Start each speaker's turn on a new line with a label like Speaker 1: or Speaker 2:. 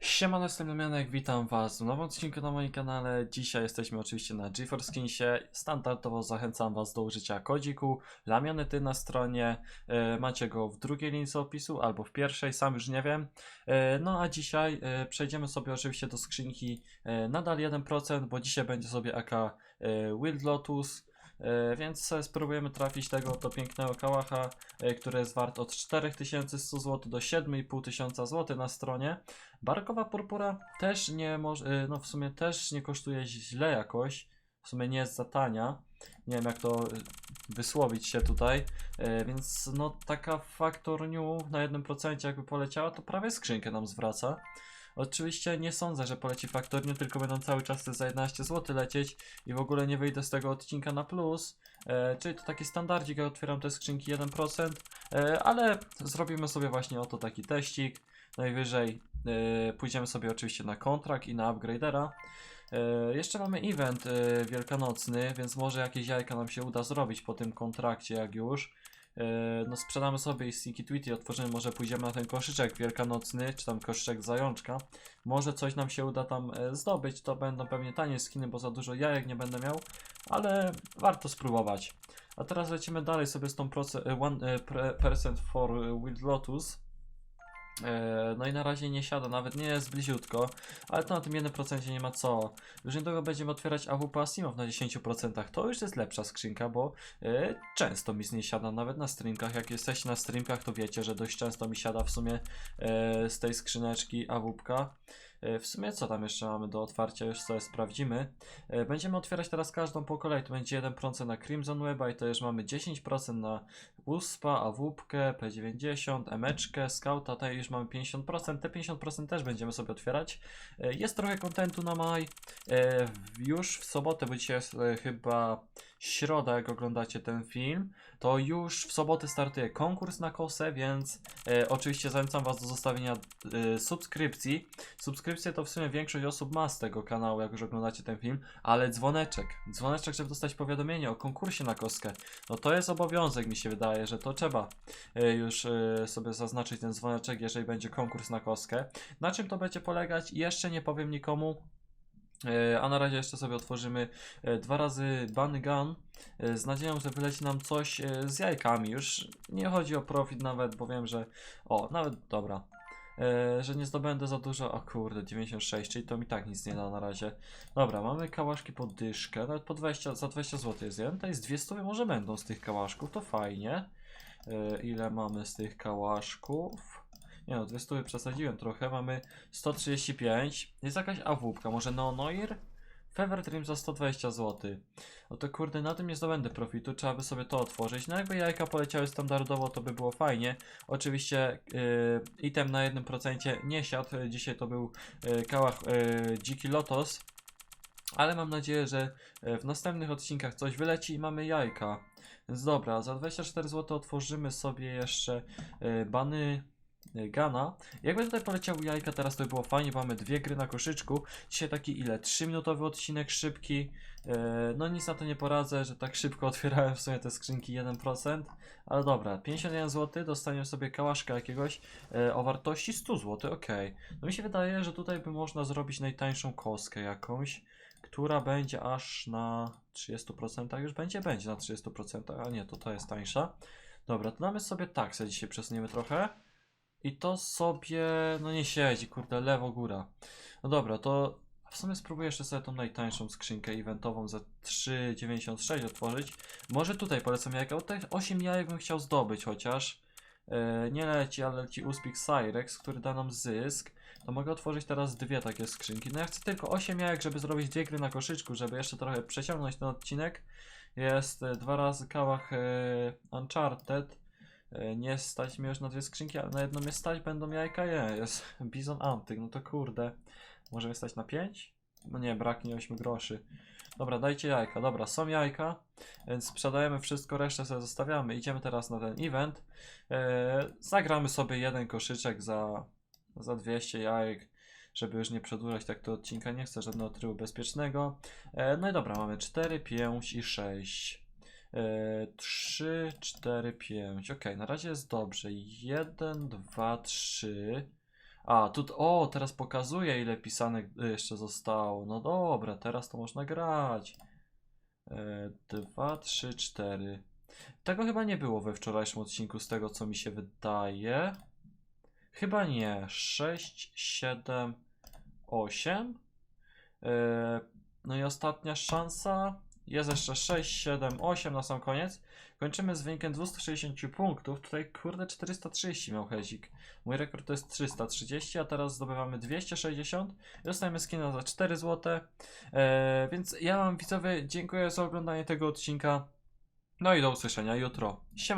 Speaker 1: Siemano, jestem Damianek, witam was w nowym odcinku na moim kanale. Dzisiaj jesteśmy oczywiście na GeForce Skinsie. Standardowo zachęcam was do użycia kodziku Lamionety na stronie. E, macie go w drugiej linii opisu albo w pierwszej, sam już nie wiem. E, no a dzisiaj e, przejdziemy sobie oczywiście do skrzynki nadal 1%, bo dzisiaj będzie sobie AK Wild Lotus. E, Więc sobie spróbujemy trafić tego oto pięknego kałacha, e, który jest wart od 4100 zł do 7500 zł na stronie. Barkowa purpura też nie może, no w sumie też nie kosztuje źle jakoś. W sumie nie jest za tania. Nie wiem jak to wysłowić się tutaj. E, Więc no taka Factor New na 1% jakby poleciała, to prawie skrzynkę nam zwraca. Oczywiście nie sądzę, że poleci Factor New, tylko będą cały czas za 11 zł lecieć i w ogóle nie wyjdę z tego odcinka na plus. E, czyli to taki standardzik, ja otwieram te skrzynki 1%, e, ale zrobimy sobie właśnie oto taki teścik. Najwyżej e, pójdziemy sobie oczywiście na kontrakt i na upgradera. E, jeszcze mamy event e, wielkanocny, więc może jakieś jajka nam się uda zrobić po tym kontrakcie jak już. E, no sprzedamy sobie Sneaky Tweety otworzymy, może pójdziemy na ten koszyczek wielkanocny, czy tam koszyczek zajączka. Może coś nam się uda tam e, zdobyć, to będą pewnie tanie skiny, bo za dużo jajek nie będę miał, ale warto spróbować. A teraz lecimy dalej sobie z tą proce- e, for Wild Lotus. E, No i na razie nie siada, nawet nie jest bliziutko, ale to na tym 1% nie ma co. Już niedługo będziemy otwierać AWP Asimov na 10%. To już jest lepsza skrzynka, bo e, często mi z niej siada, nawet na streamkach. Jak jesteście na streamkach, to wiecie, że dość często mi siada w sumie e, z tej skrzyneczki AWP. E, W sumie co tam jeszcze mamy do otwarcia, już sobie sprawdzimy. E, Będziemy otwierać teraz każdą po kolei. To będzie 1% na Crimson Weba i to już mamy 10% na USPA, AWP, P90, Emeczkę, Scouta, tutaj już mamy 50%, te 50% też będziemy sobie otwierać. E, Jest trochę kontentu na maj, już w sobotę, bo dzisiaj jest e, chyba środa, jak oglądacie ten film, to już w sobotę startuje konkurs na kosę, więc e, oczywiście zachęcam Was do zostawienia e, subskrypcji. Subskrypcje to w sumie większość osób ma z tego kanału, jak już oglądacie ten film, ale dzwoneczek, dzwoneczek, żeby dostać powiadomienie o konkursie na koskę, no to jest obowiązek, mi się wydaje, że to trzeba e, już e, sobie zaznaczyć ten dzwoneczek, jeżeli będzie konkurs na koskę. Na czym to będzie polegać? Jeszcze nie powiem nikomu. E, A na razie jeszcze sobie otworzymy e, dwa razy Bunny Gun e, z nadzieją, że wyleci nam coś z jajkami. Już nie chodzi o profit nawet, bo wiem, że... O, nawet dobra. Że nie zdobędę za dużo. O kurde, 96, czyli to mi tak nic nie da na razie. Dobra, mamy kałaszki po dyszkę, nawet po 20, za 20 zł jest jeden. To jest 200 może będą z tych kałaszków, to fajnie. Ile mamy z tych kałaszków? Nie no, 200 przesadziłem trochę, mamy 135. Jest jakaś awupka, może Neonoir? Fever Dream za 120 zł. No to kurde, na tym nie zdobędę profitu, trzeba by sobie to otworzyć. No jakby jajka poleciały standardowo, to by było fajnie. Oczywiście yy, item na 1% nie siadł, dzisiaj to był yy, kałach yy, Dziki Lotos. Ale mam nadzieję, że yy, w następnych odcinkach coś wyleci i mamy jajka. Więc dobra, za 24 zł otworzymy sobie jeszcze yy, bany Gana. Jakby tutaj poleciały jajka, teraz to by było fajnie, bo mamy dwie gry na koszyczku. Dzisiaj taki ile? 3-minutowy odcinek, szybki. Yy, no nic na to nie poradzę, że tak szybko otwierałem w sumie te skrzynki 1%. Ale dobra, 51 zł, dostaniemy sobie kałaszka jakiegoś yy, o wartości 100 zł, ok. No mi się wydaje, że tutaj by można zrobić najtańszą kostkę jakąś, która będzie aż na 30%, już będzie, będzie na 30%, a nie, to to jest tańsza. Dobra, to damy sobie taksę, dzisiaj przesuniemy trochę. I to sobie, no nie siedzi, kurde, lewo, góra. No dobra, to w sumie spróbuję jeszcze sobie tą najtańszą skrzynkę eventową za 3,96 otworzyć. Może tutaj polecam jajka, bo te 8 jajek bym chciał zdobyć chociaż. E, nie leci, ale leci Uspik Cyrex, który da nam zysk. To mogę otworzyć teraz dwie takie skrzynki. No ja chcę tylko 8 jajek, żeby zrobić dwie gry na koszyczku, żeby jeszcze trochę przeciągnąć ten odcinek. Jest e, dwa razy kałach e, Uncharted. E, Nie stać mnie już na dwie skrzynki, ale na jedną mnie stać, będą jajka, je, jest Bizon Antyk, no to kurde. Może mnie stać na 5? No nie, braknie 8 groszy. Dobra, dajcie jajka, dobra, są jajka, więc sprzedajemy wszystko, resztę sobie zostawiamy. Idziemy teraz na ten event. E, zagramy sobie jeden koszyczek za, za 200 jajek, żeby już nie przedłużać tak to odcinka, nie chcę żadnego trybu bezpiecznego. E, no i dobra, mamy 4, 5 i 6. E, 3, 4, 5. Ok, na razie jest dobrze. 1, 2, 3. A, tu, o, teraz pokazuje ile pisanek jeszcze zostało. No dobra, teraz to można grać. E, Dwa, trzy, cztery. Tego chyba nie było we wczorajszym odcinku, z tego co mi się wydaje. Chyba nie. 6, 7, 8. E, No i ostatnia szansa. Jest jeszcze 6, 7, 8 na sam koniec. Kończymy z wynikiem 260 punktów. Tutaj kurde 430 miał Hezik. Mój rekord to jest 330, a teraz zdobywamy 260 i dostajemy skina za 4 zł. E, więc ja wam widzowie dziękuję za oglądanie tego odcinka. No i do usłyszenia jutro. Siema.